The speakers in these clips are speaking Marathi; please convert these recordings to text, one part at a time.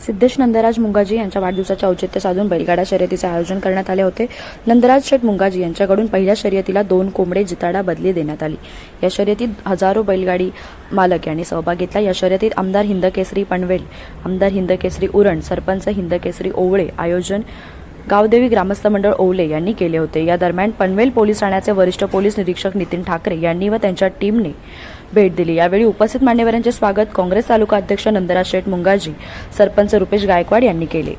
सिद्धेश नंदराज मुंगाजी यांच्या वाढदिवसाचे औचित्य साधून बैलगाडा शर्यतीचे आयोजन करण्यात आले होते. नंदराज शेठ मुंगाजी यांच्याकडून पहिल्या शर्यतीला दोन कोंबडे जिताडा बदली देण्यात आली. या शर्यतीत हजारो बैलगाडी मालक यांनी सहभाग घेतला. या शर्यतीत आमदार हिंदकेसरी पनवेल आमदार हिंदकेसरी उरण सरपंच हिंदकेसरी ओवळे आयोजन गावदेवी ग्रामस्थ मंडळ ओवले यांनी केले होते. या दरम्यान पनवेल पोलीस ठाण्याचे वरिष्ठ पोलीस निरीक्षक नितीन ठाकरे यांनी व त्यांच्या टीमने भेट दिली. यावेळी उपस्थित मान्यवरांचे स्वागत काँग्रेस तालुका अध्यक्ष नंदराज शेठ मुंगाजी सरपंच रुपेश गायकवाड यांनी केले.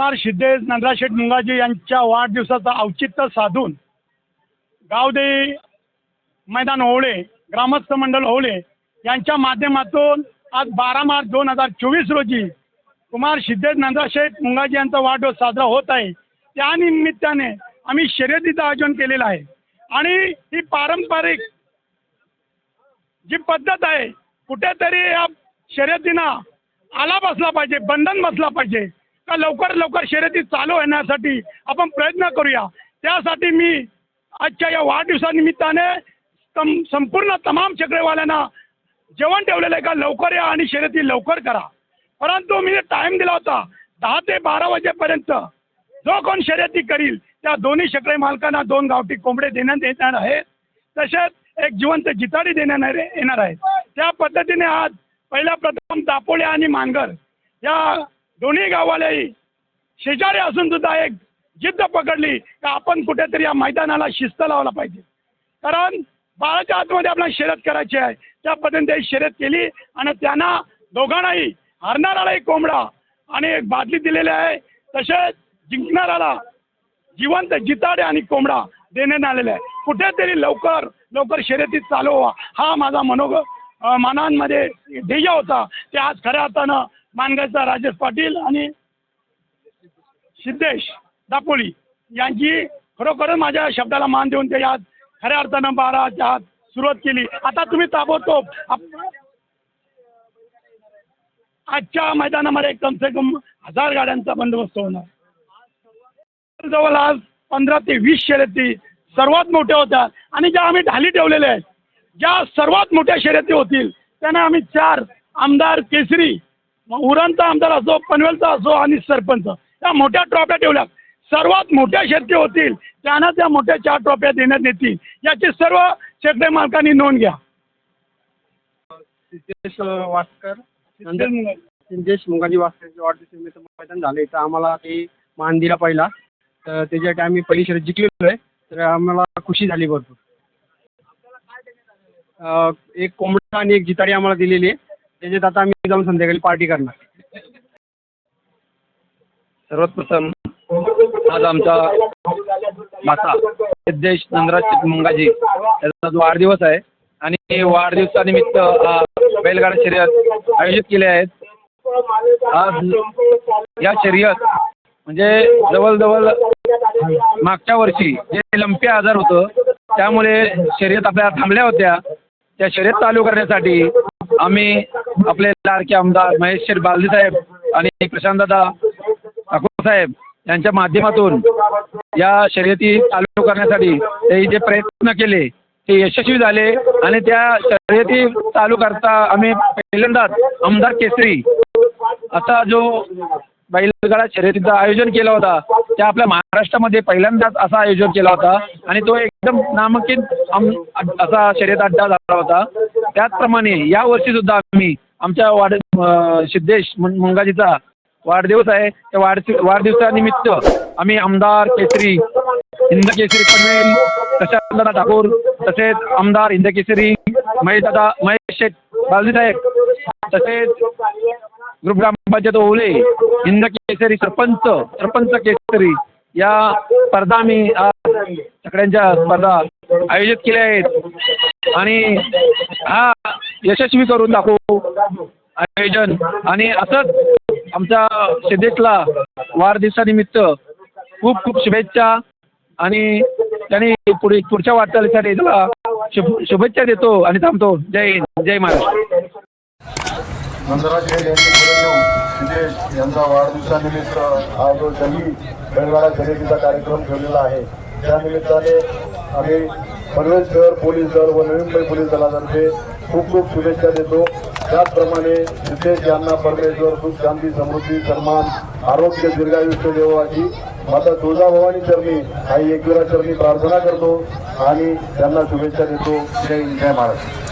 कुमार सिद्धेश नंदराशेठ मुंगाजी यांच्या वाढदिवसाचं औचित्य साधून गावदेवी मैदान ओवळे ग्रामस्थ मंडळ ओवळे यांच्या माध्यमातून आज बारा मार्च दोन हजार चोवीस रोजी कुमार सिद्धेश नंदराशेठ मुंगाजी यांचा वाढदिवस साजरा होत आहे. त्या निमित्ताने आम्ही शर्यतीचं आयोजन केलेलं आहे. आणि ही पारंपरिक जी पद्धत आहे कुठेतरी या शर्यतीनं आला बसला पाहिजे बंधन बसला पाहिजे. का लवकर लवकर शर्यती चालू होण्यासाठी आपण प्रयत्न करूया. त्यासाठी मी आजच्या या वाढदिवसानिमित्ताने तम संपूर्ण तमाम चक्रेवाल्यांना जेवण ठेवलेलं आहे का लवकर या आणि शर्यती लवकर करा. परंतु मी टाईम दिला होता दहा ते बारा वाजेपर्यंत जो कोण शर्यती करील त्या दोन्ही शकळे मालकांना दोन गावठी कोंबडे देण्यात येणार आहेत. तसेच एक जिवंत जिताडी देण्यात येणार आहे. त्या पद्धतीने आज पहिल्या प्रथम दापोळे आणि मांगर या दोन्ही गावालाही शेजारी असून सुद्धा एक जिद्द पकडली का आपण कुठेतरी या मैदानाला शिस्त लावला पाहिजे. कारण बाळाच्या आतमध्ये आपल्याला शर्यत करायची आहे. त्या पद्धतीने त्यांनी शर्यत केली आणि त्यांना दोघांनाही हरणाराला एक कोंबडा आणि एक बादली दिलेली आहे. तसेच जिंकणाराला जिवंत जिताडे आणि कोंबडा देण्यात आलेला आहे. कुठेतरी लवकर लवकर शर्यतीत चालू व्हा. हा माझा मनोग मानांमध्ये मनांमध्ये ध्येय होता. ते आज खऱ्या अर्थानं मानगावचा राजेश पाटील आणि सिद्धेश दापोली यांची खरोखरच माझ्या शब्दाला मान देऊन ते आज खऱ्या अर्थानं बाराच्या आत सुरुवात केली. आता तुम्ही ताबडतोब आप- आजच्या मैदानामध्ये कम से कम हजार गाड्यांचा बंदोबस्त होणार. जवळ आज पंधरा ते वीस शर्यती सर्वात मोठ्या होत्या आणि ज्या आम्ही ढाली ठेवलेल्या आहेत ज्या सर्वात मोठ्या शर्यती होतील त्यांना आम्ही चार आमदार केसरी उरणचा आमदार असो पनवेलचा असो आणि सरपंच या मोठ्या ट्रॉफ्या ठेवल्या सर्वात मोठ्या शर्ती होतील त्यांना त्या मोठ्या चार ट्रॉफ्या देण्यात येतील. याची सर्व शेकडे मालकांनी नोंद घ्या. सिद्धेश वासकर. सिद्धेश मुंगाजी वासकरच्या वाढदिवसानिमित्त मैदान झाले. तर आम्हाला ते मान दिला पहिला. तर त्याच्यासाठी आम्ही पहिली शर्यत जिंकलेलो आहे तर आम्हाला खुशी झाली भरपूर. एक कोंबडा आणि एक जिताडी आम्हाला दिलेली आहे. त्याच्यात आता आम्ही जाऊन संध्याकाळी पार्टी करणार. सर्वात प्रथम आज आमचा माता सिद्धेश नंदराज मुंगाजी याचा जो वाढदिवस आहे आणि वाढदिवसानिमित्त बैलगाडा शर्यत आयोजित केले आहेत आज या शर्यत म्हणजे जवळजवळ मागच्या वर्षी जे लंपी आजार होतं त्यामुळे शर्यत आपल्या थांबल्या होत्या. त्या शर्यत चालू करण्यासाठी आम्ही आपले लाडके आमदार महेश शेठ बालदीसाहेब आणि प्रशांतदादा ठाकूर साहेब यांच्या माध्यमातून या शर्यती चालू करण्यासाठी ते जे प्रयत्न केले ते यशस्वी झाले आणि त्या शर्यती चालू करता आम्ही पहिल्यांदाच आमदार केसरी असा जो बैलगाडा शर्यतीचं आयोजन केला होता त्या आपल्या महाराष्ट्रामध्ये पहिल्यांदाच असा आयोजन केला होता आणि तो एकदम नामांकित आम असा शर्यत अड्डा झाला होता. त्याचप्रमाणे यावर्षीसुद्धा आम्ही आमच्या वाढ सिद्धेश मुं- मुंगाजीचा वाढदिवस आहे. त्या वाढ वाढदिवसानिमित्त आम्ही आमदार केसरी हिंद केसरी पनवेल प्रशांतदादा ठाकूर तसेच आमदार हिंद केसरी महेशदादा महेश शेठ बालदी साहेब तसेच ग्रुप ग्रामपंचायत ओवले हिंद केसरी सरपंच सरपंच केसरी या स्पर्धा आम्ही सगळ्यांच्या स्पर्धा आयोजित केल्या आहेत. आणि हा यशस्वी करून दाखवू. आयोजन. आणि असंच आमच्या सिद्धेशला वाढदिवसानिमित्त खूप खूप शुभेच्छा. आणि त्यांनी पुढे पुढच्या वाटचालीसाठी त्याला शुभ शुभेच्छा देतो आणि थांबतो. जय हिंद. जय महाराष्ट्र. नंदराज यांनी पुढे यांचा वाढदिवसानिमित्त हा जो दही बैलगाडा खरेदीचा कार्यक्रम ठेवलेला आहे. त्यानिमित्ताने आम्ही पनवेल शहर पोलीस दल व नवी मुंबई पोलीस दलातर्फे खूप खूप शुभेच्छा देतो. त्याचप्रमाणे सिद्धेश यांना परमेश्वर सुख शांती समृद्धी सन्मान आरोग्य दीर्घायुष्य देवाची माता तुळजाभवानी चरणी आई एकविरा चरणी प्रार्थना करतो आणि त्यांना शुभेच्छा देतो. जय हिंद, जय महाराष्ट्र.